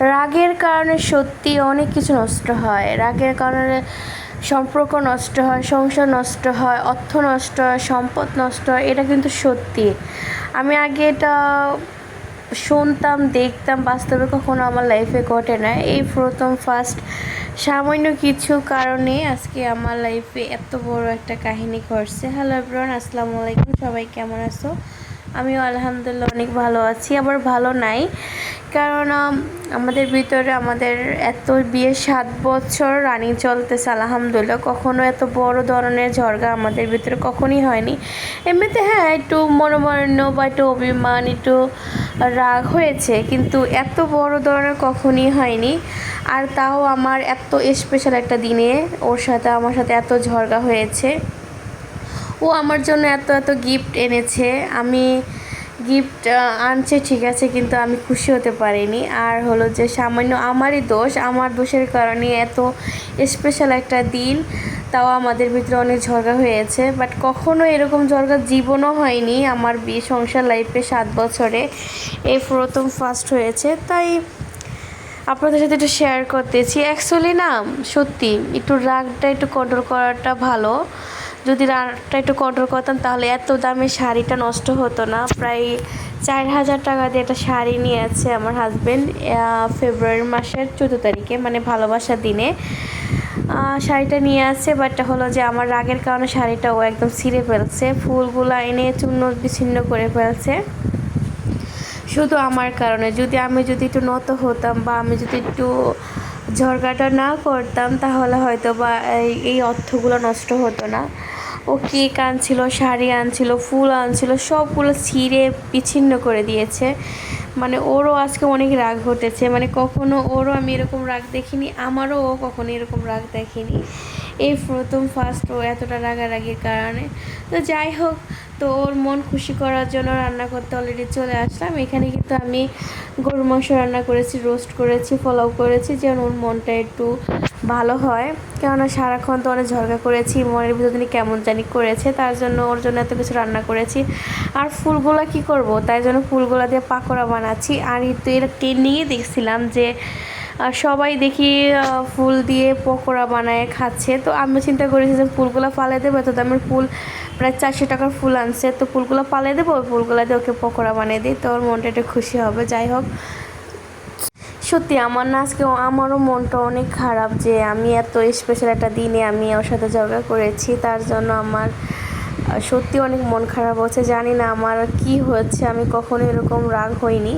রাগের কারণে সত্যি অনেক কিছু নষ্ট হয়। রাগের কারণে সম্পর্ক নষ্ট হয়, সংসার নষ্ট হয়, অর্থ নষ্ট হয়, সম্পদ নষ্ট হয়, এটা কিন্তু সত্যি। আমি আগে এটা শুনতাম, দেখতাম, বাস্তবে কখনো আমার লাইফে ঘটে না। এই প্রথম ফার্স্ট সামান্য কিছু কারণে আজকে আমার লাইফে এত বড় একটা কাহিনী ঘটছে। হ্যালো এভরিওয়ান আসসালামু আলাইকুম, সবাই কেমন আছো? আমিও আলহামদুলিল্লাহ অনেক ভালো আছি, আবার ভালো নাই। কারণ আমাদের ভিতরে আমাদের এত বিয়ে সাত বছর রানিং চলতেছে, আলহামদুলিল্লাহ। কখনো এত বড় ধরনের ঝড়গা আমাদের ভিতরে কখনই হয়নি। এমনিতে হ্যাঁ একটু মনোমান্য বা একটু অভিমান, একটু রাগ হয়েছে, কিন্তু এত বড় ধরনের কখনই হয়নি। আর তাও আমার এত স্পেশাল একটা দিনে ওর সাথে, আমার সাথে এত ঝড়গা হয়েছে। ও আমার জন্য এত এত গিফট এনেছে। আমি গিফট আনছে, ঠিক আছে, কিন্তু আমি খুশি হতে পারিনি। আর হলো যে সামান্য আমারই দোষ, আমার দোষের কারণে এত স্পেশাল একটা দিন, তাও আমাদের ভিতরে অনেক ঝগড়া হয়েছে। বাট কখনো এরকম ঝগড়া জীবনও হয়নি আমার বিয়ে সংসার লাইফে সাত বছরে। এই প্রথম ফার্স্ট হয়েছে, তাই আপনাদের সাথে একটু শেয়ার করতেছি। অ্যাকচুয়ালি না, সত্যি, একটু রাগটা, একটু কন্ট্রোল করাটা ভালো। যদি রাগটা একটু কন্ট্রোল করতাম তাহলে এত দামের শাড়িটা নষ্ট হতো না। প্রায় চার হাজার টাকা দিয়ে একটা শাড়ি নিয়েছে আমার হাজব্যান্ড ফেব্রুয়ারি মাসের চোদ্দ তারিখে মানে ভালোবাসার দিনে। শাড়িটা নিয়ে আসছে বাট হলো যে আমার রাগের কারণে শাড়িটা ও একদম ছিঁড়ে ফেলছে। ফুলগুলো এনে চূর্ণ বিচ্ছিন্ন করে ফেলছে। শুধু আমার কারণে, যদি আমি যদি একটু নত হতাম বা আমি যদি একটু ঝরগাটা না করতাম, তাহলে হয়তো বা এই অর্থগুলো নষ্ট হতো না। ও কেক আনছিল, শাড়ি আনছিল, ফুল আনছিল, সবগুলো ছিঁড়ে বিচ্ছিন্ন করে দিয়েছে। মানে ওরও আজকে অনেক রাগ ঘটেছে। মানে কখনো ওরও আমি এরকম রাগ দেখিনি, আমারও ও কখনো এরকম রাগ দেখিনি। এই প্রথম ফার্স্ট ও এতটা রাগারাগির কারণে। তো যাই হোক, তো ওর মন খুশি করার জন্য রান্না করতে অলরেডি চলে আসলাম। এখানে কিন্তু আমি গরু মাংস রান্না করেছি রোস্ট করেছি ফলাও করেছি। যেন ওর মনটা একটু ভালো হয়। কেননা সারাক্ষণ তো অনেক ঝগড়া করেছি, মনের ভিতর তিনি কেমন জানি করেছে, তার জন্য ওর জন্য এত কিছু রান্না করেছি। আর ফুলগুলা কি করব? তাই জন্য ফুলগুলা দিয়ে পাকোড়া বানাচ্ছি। আর তো এটা ট্রেন্ডিংয়ে দেখছিলাম যে সবাই দেখি ফুল দিয়ে পকোড়া বানায়, খাচ্ছে। তো আমি চিন্তা করেছি যে ফুলগুলো ফালে দেবো, এত দামের ফুল, প্রায় চারশো টাকার ফুল আনছে। তো ফুলগুলো পালে দেবো ফুলগুলো দিয়ে ওকে পকোড়া বানিয়ে দিই। তো ওর মনটা একটু খুশি হবে। যাই হোক সত্যি আমার না আজকে আমারও মনটা অনেক খারাপ যে আমি এত স্পেশাল একটা দিনে আমি ওর সাথে ঝগড়া করেছি, তার জন্য আমার সত্যি অনেক মন খারাপ হচ্ছে। জানি না আমার কি হচ্ছে, আমি কখনো এরকম রাগ হইনি।